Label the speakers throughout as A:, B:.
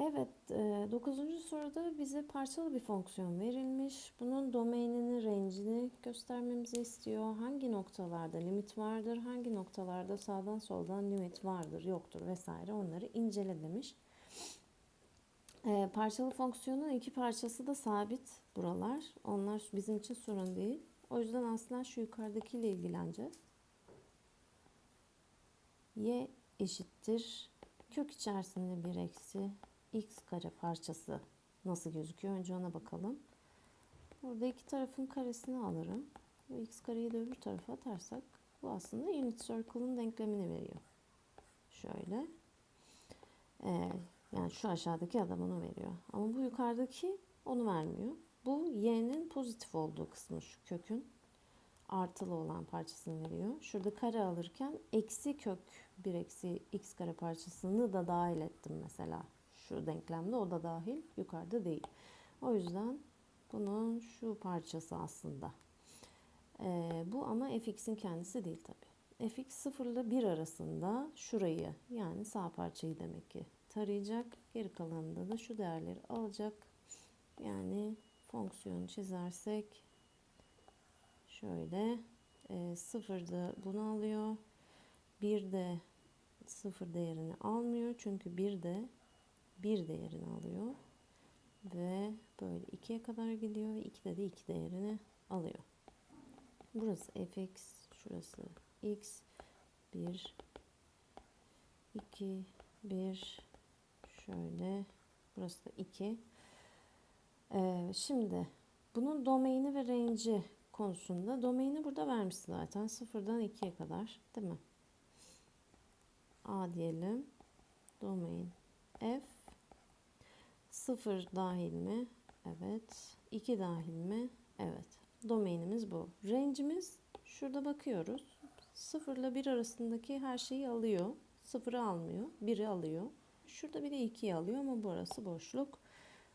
A: Evet, e, 9. soruda bize parçalı bir fonksiyon verilmiş. Bunun domainini, range'ini göstermemizi istiyor. Hangi noktalarda limit vardır, hangi noktalarda sağdan soldan limit vardır, yoktur vesaire onları incele demiş. E, parçalı fonksiyonun iki parçası da sabit buralar. Onlar bizim için sorun değil. O yüzden aslında şu yukarıdakiyle ilgileneceğiz. y eşittir kök içerisinde bir eksi x kare parçası nasıl gözüküyor? Önce ona bakalım. Burada iki tarafın karesini alırım. Bu x kareyi de öbür tarafa atarsak bu aslında unit circle'ın denklemini veriyor. Şöyle. Ee, yani şu aşağıdaki adam onu veriyor. Ama bu yukarıdaki onu vermiyor. Bu y'nin pozitif olduğu kısmı şu kökün artılı olan parçasını veriyor. Şurada kare alırken eksi kök bir eksi x kare parçasını da dahil ettim mesela. Şu denklemde o da dahil yukarıda değil. O yüzden bunun şu parçası aslında. Ee, bu ama fx'in kendisi değil tabi. fx 0 ile 1 arasında şurayı yani sağ parçayı demek ki tarayacak. Geri kalanında da şu değerleri alacak. Yani fonksiyonu çizersek şöyle e, sıfırda bunu alıyor. Bir de sıfır değerini almıyor. Çünkü bir de bir değerini alıyor. Ve böyle ikiye kadar gidiyor ve 2'de de 2 değerini alıyor. Burası fx, şurası x, 1, 2, 1, şöyle, burası da 2. Ee, şimdi bunun domaini ve range'i konusunda domaini burada vermiş zaten. Sıfırdan 2'ye kadar değil mi? A diyelim. Domain F. Sıfır dahil mi? Evet. 2 dahil mi? Evet. Domainimiz bu. Range'imiz şurada bakıyoruz. 0 ile 1 arasındaki her şeyi alıyor. 0'ı almıyor. 1'i alıyor. Şurada bir de 2'yi alıyor ama burası boşluk.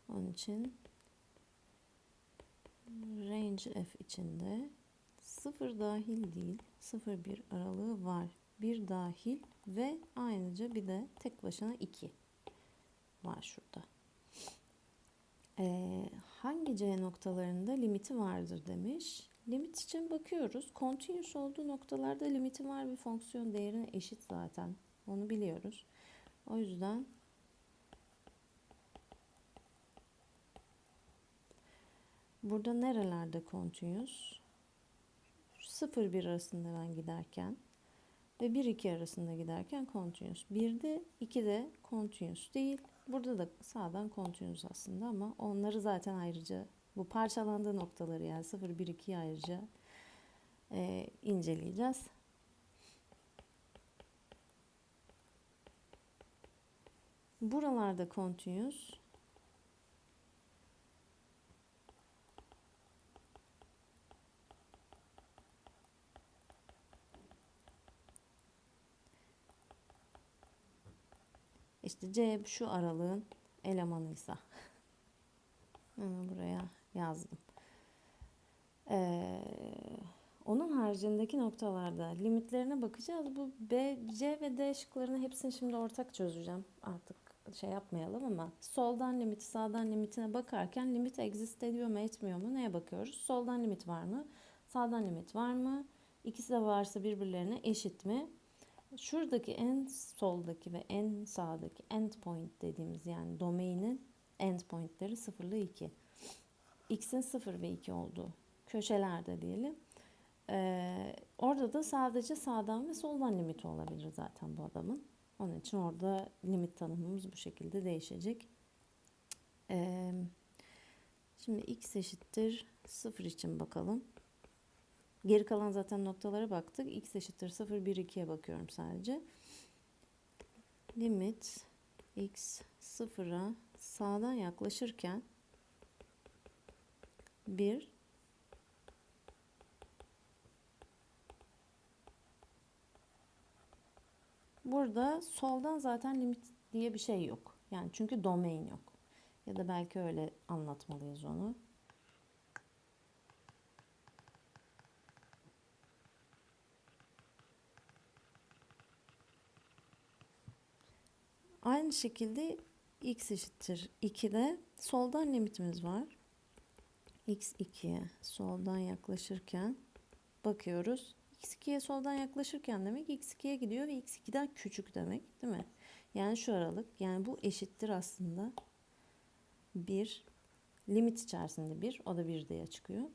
A: Onun için range f içinde 0 dahil değil 0-1 aralığı var. 1 dahil ve ayrıca bir de tek başına 2 var şurada. Ee, hangi C noktalarında limiti vardır demiş. Limit için bakıyoruz. Continuous olduğu noktalarda limiti var bir fonksiyon değerine eşit zaten. Onu biliyoruz. O yüzden burada nerelerde continuous? 0-1 arasında ben giderken ve 1-2 arasında giderken continuous. 1'de 2'de continuous değil. Burada da sağdan continuous aslında ama onları zaten ayrıca bu parçalandığı noktaları yani 0 1 2'yi ayrıca e, inceleyeceğiz. Buralarda continuous İşte C şu aralığın elemanıysa. Buraya yazdım. Ee, onun haricindeki noktalarda limitlerine bakacağız. Bu B, C ve D şıklarını hepsini şimdi ortak çözeceğim. Artık şey yapmayalım ama soldan limiti sağdan limitine bakarken limit exist ediyor mu etmiyor mu neye bakıyoruz? Soldan limit var mı? Sağdan limit var mı? İkisi de varsa birbirlerine eşit mi? Şuradaki en soldaki ve en sağdaki endpoint dediğimiz yani domainin endpointleri 0 ile 2. X'in 0 ve 2 olduğu köşelerde diyelim. Ee, orada da sadece sağdan ve soldan limiti olabilir zaten bu adamın. Onun için orada limit tanımımız bu şekilde değişecek. Ee, şimdi x eşittir 0 için bakalım. Geri kalan zaten noktalara baktık. x eşittir 0, 1, 2'ye bakıyorum sadece. Limit x 0'a sağdan yaklaşırken 1 Burada soldan zaten limit diye bir şey yok. Yani çünkü domain yok. Ya da belki öyle anlatmalıyız onu. Aynı şekilde x eşittir 2'de soldan limitimiz var. x 2'ye soldan yaklaşırken bakıyoruz. x 2'ye soldan yaklaşırken demek x 2'ye gidiyor ve x 2'den küçük demek değil mi? Yani şu aralık yani bu eşittir aslında 1 limit içerisinde 1 o da 1 diye çıkıyor.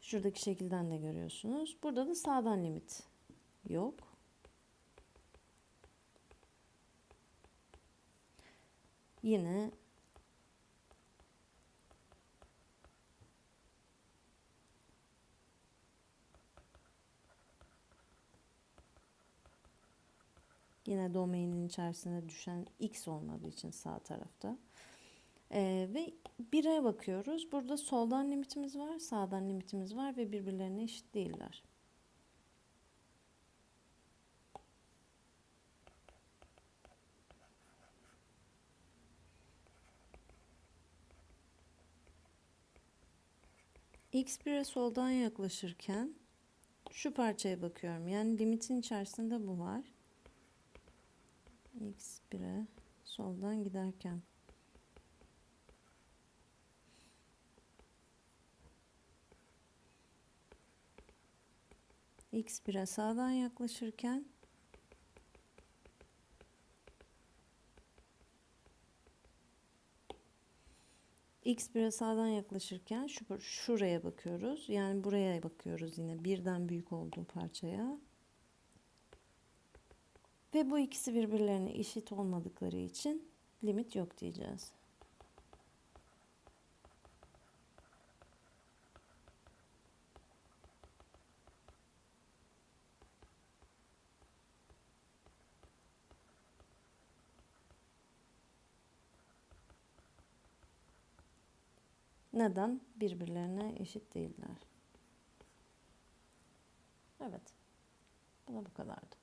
A: Şuradaki şekilden de görüyorsunuz. Burada da sağdan limit yok. Yine Yine domainin içerisine düşen x olmadığı için sağ tarafta. Ee, ve 1'e bakıyoruz. Burada soldan limitimiz var, sağdan limitimiz var ve birbirlerine eşit değiller. X1'e soldan yaklaşırken şu parçaya bakıyorum. Yani limitin içerisinde bu var. x1'e soldan giderken x1'e sağdan yaklaşırken x1'e sağdan yaklaşırken şu, şuraya bakıyoruz. Yani buraya bakıyoruz yine birden büyük olduğu parçaya. Ve bu ikisi birbirlerine eşit olmadıkları için limit yok diyeceğiz. Neden? Birbirlerine eşit değiller. Evet. Bu da bu kadardı.